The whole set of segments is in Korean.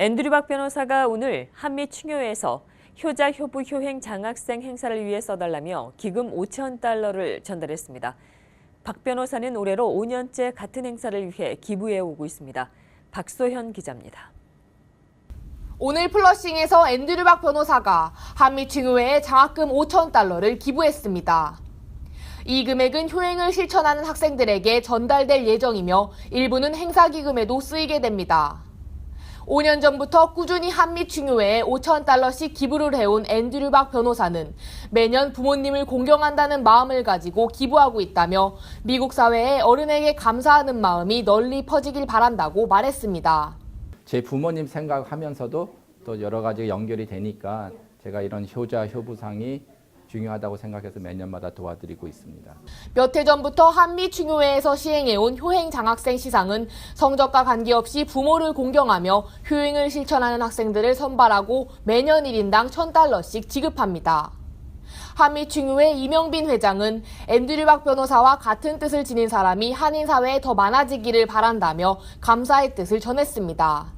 앤드류 박 변호사가 오늘 한미 충효회에서 효자 효부 효행 장학생 행사를 위해 써달라며 기금 5천 달러를 전달했습니다. 박 변호사는 올해로 5년째 같은 행사를 위해 기부해 오고 있습니다. 박소현 기자입니다. 오늘 플러싱에서 앤드류 박 변호사가 한미충의회에 장학금 5천 달러를 기부했습니다. 이 금액은 효행을 실천하는 학생들에게 전달될 예정이며 일부는 행사 기금에도 쓰이게 됩니다. 5년 전부터 꾸준히 한미충의회에 5천 달러씩 기부를 해온 앤드류 박 변호사는 매년 부모님을 공경한다는 마음을 가지고 기부하고 있다며 미국 사회에 어른에게 감사하는 마음이 널리 퍼지길 바란다고 말했습니다. 제 부모님 생각하면서도 또 여러 가지 연결이 되니까 제가 이런 효자 효부상이 중요하다고 생각해서 매년마다 도와드리고 있습니다. 몇 해 전부터 한미충효회에서 시행해온 효행 장학생 시상은 성적과 관계없이 부모를 공경하며 효행을 실천하는 학생들을 선발하고 매년 1인당 1000달러씩 지급합니다. 한미충효회 이명빈 회장은 앤드류 박 변호사와 같은 뜻을 지닌 사람이 한인 사회에 더 많아지기를 바란다며 감사의 뜻을 전했습니다.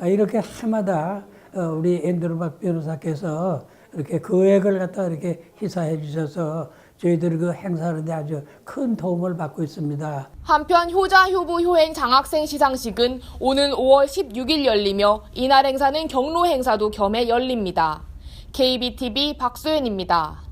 아, 이렇게 해마다 어, 우리 앤드루 박 변호사께서 이렇게 계획을 갖다 이렇게 희사해 주셔서 저희들이 그 행사하는데 아주 큰 도움을 받고 있습니다. 한편 효자 효부 효행 장학생 시상식은 오는 5월 16일 열리며 이날 행사는 경로 행사도 겸해 열립니다. KBTV 박소연입니다.